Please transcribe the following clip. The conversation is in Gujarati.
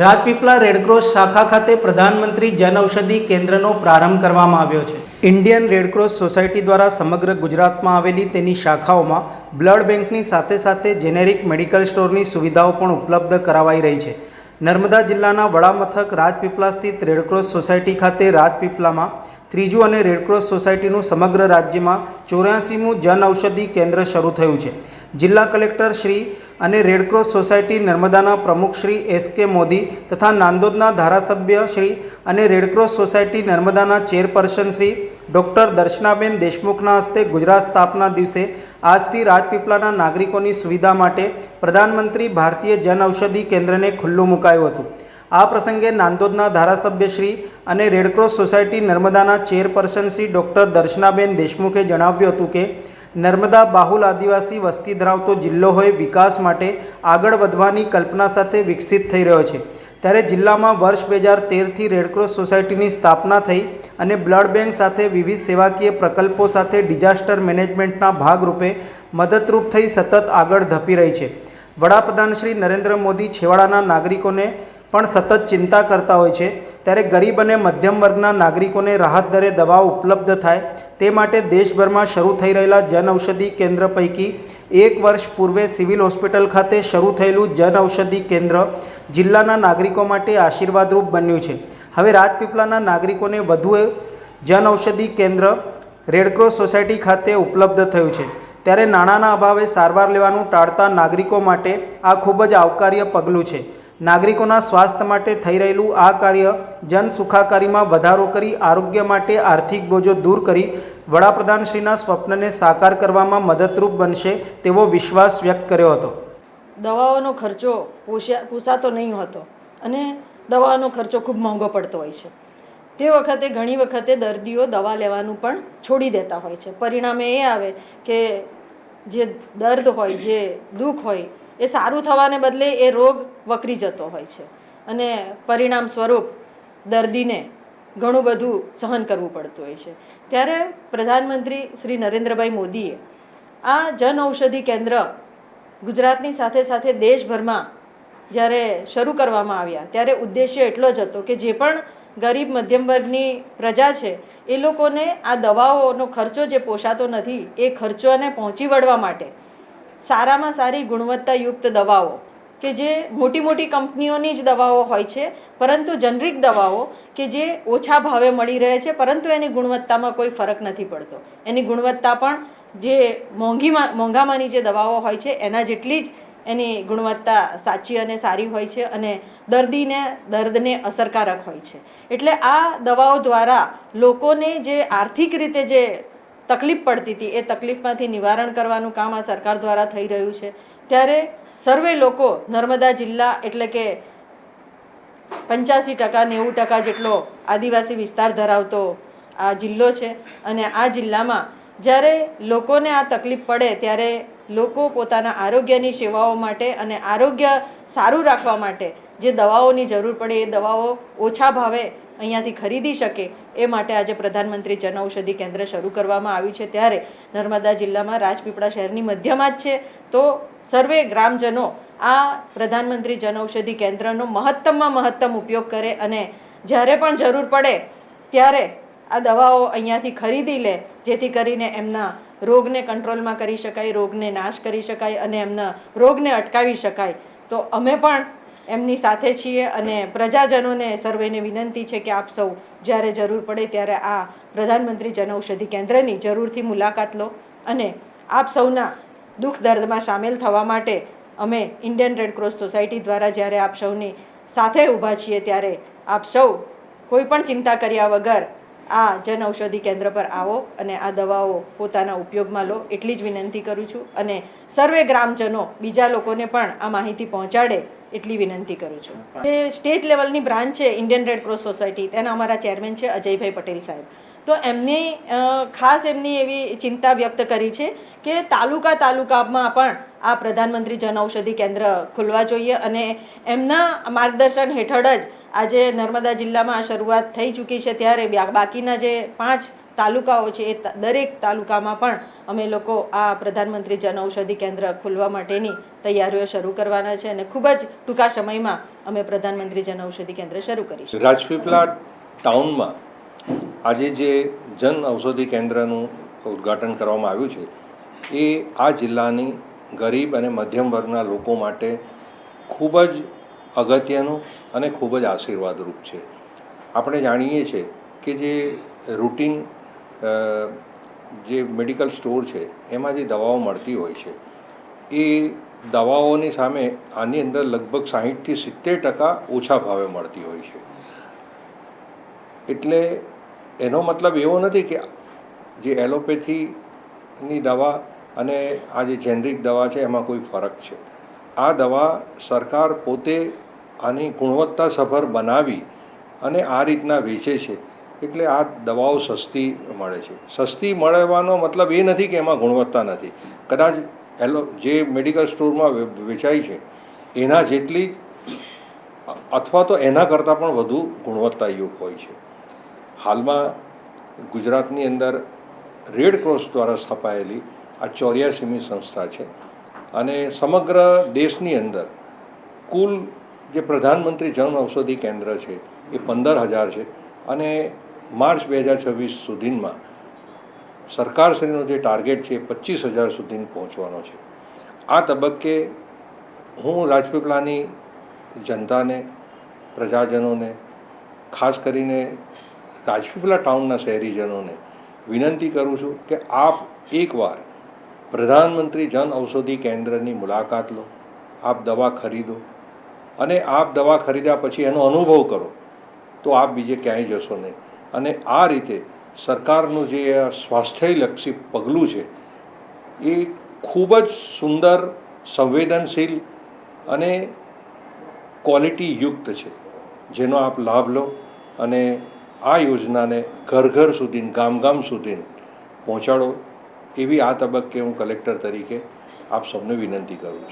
રાજપીપળા રેડક્રોસ શાખા ખાતે પ્રધાનમંત્રી જનઔષધિ કેન્દ્રનો પ્રારંભ કરવામાં આવ્યો છે. ઇન્ડિયન રેડક્રોસ સોસાયટી દ્વારા સમગ્ર ગુજરાતમાં આવેલી તેની શાખાઓમાં બ્લડ બેંકની સાથે સાથે જેનેરિક મેડિકલ સ્ટોરની સુવિધાઓ પણ ઉપલબ્ધ કરાવાઈ રહી છે. નર્મદા જિલ્લાના વડામથક રાજપીપળા સ્થિત રેડક્રોસ સોસાયટી ખાતે રાજપીપળામાં ત્રીજું અને રેડક્રોસ સોસાયટીનું સમગ્ર રાજ્યમાં ચોર્યાસીમું જન ઔષધિ કેન્દ્ર શરૂ થયું છે. જિલ્લા કલેક્ટર શ્રી અને રેડક્રોસ સોસાયટી નર્મદાના પ્રમુખ શ્રી એસ કે મોદી તથા નાંદોદના ધારાસભ્ય શ્રી અને રેડક્રોસ સોસાયટી નર્મદાના ચેરપર્સન શ્રી ડૉક્ટર દર્શનાબેન દેશમુખના હસ્તે ગુજરાત સ્થાપના દિવસે આજથી રાજપીપળાના નાગરિકોની સુવિધા માટે પ્રધાનમંત્રી ભારતીય જન ઔષધિ કેન્દ્રને ખુલ્લું મુકાયું હતું. આ પ્રસંગે નાંદોદના ધારાસભ્યશ્રી અને રેડક્રોસ સોસાયટી નર્મદાના ચેરપર્સન શ્રી ડૉક્ટર દર્શનાબેન દેશમુખે જણાવ્યું હતું કે, નર્મદા બાહુલ આદિવાસી વસ્તી ધરાવતો જિલ્લો હોય વિકાસ માટે આગળ વધવાની કલ્પના સાથે વિકસિત થઈ રહ્યો છે. ત્યારે જિલ્લામાં વર્ષ બે હજાર તેરથી રેડક્રોસ સોસાયટીની સ્થાપના થઈ અને બ્લડ બેંક સાથે વિવિધ સેવાકીય પ્રકલ્પો સાથે ડિઝાસ્ટર મેનેજમેન્ટના ભાગરૂપે મદદરૂપ થઈ સતત આગળ ધપી રહી છે. વડાપ્રધાન શ્રી નરેન્દ્ર મોદી છેવાડાના નાગરિકોને પણ સતત ચિંતા કરતા હોય છે. ત્યારે ગરીબ અને મધ્યમ વર્ગના નાગરિકોને રાહત દરે દવાઓ ઉપલબ્ધ થાય તે માટે દેશભરમાં શરૂ થઈ રહેલા જન ઔષધિ કેન્દ્ર પૈકી એક વર્ષ પૂર્વે સિવિલ હોસ્પિટલ ખાતે શરૂ થયેલું જન ઔષધિ કેન્દ્ર જિલ્લાના નાગરિકો માટે આશીર્વાદરૂપ બન્યું છે. હવે રાજપીપળાના નાગરિકોને વધુ જન ઔષધિ કેન્દ્ર રેડક્રોસ સોસાયટી ખાતે ઉપલબ્ધ થયું છે. ત્યારે નાણાંના અભાવે સારવાર લેવાનું ટાળતા નાગરિકો માટે આ ખૂબ જ આવકાર્ય પગલું છે. નાગરિકોના સ્વાસ્થ્ય માટે થઈ રહેલું આ કાર્ય જન સુખાકારીમાં વધારો કરી આરોગ્ય માટે આર્થિક બોજો દૂર કરી વડાપ્રધાનશ્રીના સ્વપ્નને સાકાર કરવામાં મદદરૂપ બનશે તેવો વિશ્વાસ વ્યક્ત કર્યો હતો. દવાઓનો ખર્ચો પોષ્યા પોસાતો નહીં હોતો અને દવાનો ખર્ચો ખૂબ મોંઘો પડતો હોય છે. તે વખતે ઘણી વખતે દર્દીઓ દવા લેવાનું પણ છોડી દેતા હોય છે. પરિણામે એ આવે કે જે દર્દ હોય, જે દુઃખ હોય એ સારું થવાને બદલે એ રોગ વકરી જતો હોય છે. અને પરિણામ સ્વરૂપ દર્દીને ઘણું બધું સહન કરવું પડતું હોય છે. ત્યારે પ્રધાનમંત્રી શ્રી નરેન્દ્રભાઈ મોદીએ આ જન ઔષધિ કેન્દ્ર ગુજરાતની સાથે સાથે દેશભરમાં જ્યારે શરૂ કરવામાં આવ્યા, ત્યારે ઉદ્દેશ્ય એટલો જ હતો કે જે પણ ગરીબ મધ્યમ વર્ગની પ્રજા છે, એ લોકોને આ દવાઓનો ખર્ચો જે પોષાતો નથી, એ ખર્ચોને પહોંચી વળવા માટે સારામાં સારી ગુણવત્તાયુક્ત દવાઓ, કે જે મોટી મોટી કંપનીઓની જ દવાઓ હોય છે, પરંતુ જનરિક દવાઓ કે જે ઓછા ભાવે મળી રહે છે, પરંતુ એની ગુણવત્તામાં કોઈ ફરક નથી પડતો. એની ગુણવત્તા પણ જે મોંઘીમાં, મોંઘામાંની જે દવાઓ હોય છે, એના જેટલી જ એની ગુણવત્તા સાચી અને સારી હોય છે અને દર્દીને, દર્દને અસરકારક હોય છે. એટલે આ દવાઓ દ્વારા લોકોને જે આર્થિક રીતે જે તકલીફ પડતી હતી. એ તકલીફમાંથી નિવારણ કરવાનું કામ આ સરકાર દ્વારા થઈ રહ્યું છે. ત્યારે સર્વે લોકો નર્મદા જિલ્લા એટલે કે પંચ્યાસી ટકા, નેવું ટકા જેટલો આદિવાસી વિસ્તાર ધરાવતો આ જિલ્લો છે અને આ જિલ્લામાં જ્યારે લોકોને આ તકલીફ પડે ત્યારે લોકો પોતાના આરોગ્યની સેવાઓ માટે અને આરોગ્ય સારું રાખવા માટે જે દવાઓની જરૂર પડે, એ દવાઓ ઓછા ભાવે અહીંયાથી ખરીદી શકે એ માટે આજે પ્રધાનમંત્રી જન ઔષધિ કેન્દ્ર શરૂ કરવામાં આવ્યું છે. ત્યારે નર્મદા જિલ્લામાં રાજપીપળા શહેરની મધ્યમાં જ છે. તો સર્વે ગ્રામજનો આ પ્રધાનમંત્રી જન ઔષધિ કેન્દ્રનો મહત્તમમાં મહત્તમ ઉપયોગ કરે અને જ્યારે પણ જરૂર પડે ત્યારે આ દવાઓ અહીંયાથી ખરીદી લે, જેથી કરીને એમના રોગને કંટ્રોલમાં કરી શકાય, રોગને નાશ કરી શકાય અને એમના રોગને અટકાવી શકાય. તો અમે પણ એમની સાથે છીએ અને પ્રજાજનોને સર્વેને વિનંતી છે કે આપ સૌ જ્યારે જરૂર પડે ત્યારે આ પ્રધાનમંત્રી જન ઔષધિ કેન્દ્રની જરૂરથી મુલાકાત લો અને આપ સૌના દુઃખ દર્દમાં સામેલ થવા માટે અમે ઇન્ડિયન રેડક્રોસ સોસાયટી દ્વારા જ્યારે આપ સૌની સાથે ઊભા છીએ ત્યારે આપ સૌ કોઈ પણ ચિંતા કર્યા વગર આ જન ઔષધિ કેન્દ્ર પર આવો અને આ દવાઓ પોતાના ઉપયોગમાં લો એટલી જ વિનંતી કરું છું અને સર્વે ગ્રામજનો બીજા લોકોને પણ આ માહિતી પહોંચાડે એટલી વિનંતી કરું છું. જે સ્ટેટ લેવલની બ્રાન્ચ છે ઇન્ડિયન રેડ ક્રોસ સોસાયટી, તેના અમારા ચેરમેન છે અજયભાઈ પટેલ સાહેબ. તો એમની ખાસ એમની એવી ચિંતા વ્યક્ત કરી છે કે તાલુકા તાલુકામાં પણ આ પ્રધાનમંત્રી જન ઔષધિ કેન્દ્ર ખુલવા જોઈએ અને એમના માર્ગદર્શન હેઠળ જ આજે નર્મદા જિલ્લામાં શરૂઆત થઈ ચૂકી છે. ત્યારે બાકીના જે પાંચ તાલુકાઓ છે એ દરેક તાલુકામાં પણ અમે લોકો આ પ્રધાનમંત્રી જનઔષધિ કેન્દ્ર ખોલવા માટેની તૈયારીઓ શરૂ કરવાના છે અને ખૂબ જ ટૂંકા સમયમાં અમે પ્રધાનમંત્રી જન ઔષધિ કેન્દ્ર શરૂ કરીશું. રાજપીપળા ટાઉનમાં આજે જે જન ઔષધિ કેન્દ્રનું ઉદ્ઘાટન કરવામાં આવ્યું છે, એ આ જિલ્લાની ગરીબ અને મધ્યમ વર્ગના લોકો માટે ખૂબ જ અગત્યનું અને ખૂબ જ આશીર્વાદરૂપ છે. આપણે જાણીએ છીએ કે જે રૂટીન જે મેડિકલ સ્ટોર છે, એમાં જે દવાઓ મળતી હોય છે, એ દવાઓની સામે આની અંદર લગભગ સાહીઠથી સિત્તેર ટકા ઓછા ભાવે મળતી હોય છે. એટલે એનો મતલબ એવો નથી કે જે એલોપેથીની દવા અને આ જે જેનરિક દવા છે, એમાં કોઈ ફરક છે. આ દવા સરકાર પોતે આની ગુણવત્તાસભર બનાવી અને આ રીતના વેચે છે. એટલે આ દવાઓ સસ્તી મળે છે. સસ્તી મળવાનો મતલબ એ નથી કે એમાં ગુણવત્તા નથી. કદાચ એલો જે મેડિકલ સ્ટોરમાં વેચાય છે, એના જેટલી અથવા તો એના કરતાં પણ વધુ ગુણવત્તાયુક્ત હોય છે. હાલમાં ગુજરાતની અંદર રેડ ક્રોસ દ્વારા સ્થપાયેલી આ ચોર્યાસીમી સંસ્થા છે અને સમગ્ર દેશની અંદર કુલ જે પ્રધાનમંત્રી જન ઔષધિ કેન્દ્ર છે એ પંદર હજાર છે અને માર્ચ બે હજાર છવ્વીસ સુધીમાં સરકારશ્રીનો જે ટાર્ગેટ છે એ પચીસ હજાર સુધી પહોંચવાનો છે. આ તબક્કે હું રાજપીપળાની જનતાને, પ્રજાજનોને, ખાસ કરીને રાજપીપળા ટાઉનના શહેરીજનોને વિનંતી કરું છું કે આપ એકવાર પ્રધાનમંત્રી જન ઔષધિ કેન્દ્રની મુલાકાત લો, આપ દવા ખરીદો અને આપ દવા ખરીદ્યા પછી એનો અનુભવ કરો, તો આપ બીજે ક્યાંય જશો નહીં. અને આ રીતે સરકારનું જે સ્વાસ્થ્યલક્ષી પગલું છે, એ ખૂબ જ સુંદર, સંવેદનશીલ અને ક્વોલિટી યુક્ત છે. જેનો આપ લાભ લો અને આ યોજનાને ઘર ઘર સુધી ગામ ગામ સુધી પહોંચાડો, એવી આ તબક્કે હું કલેક્ટર તરીકે આપ સૌને વિનંતી કરું છું.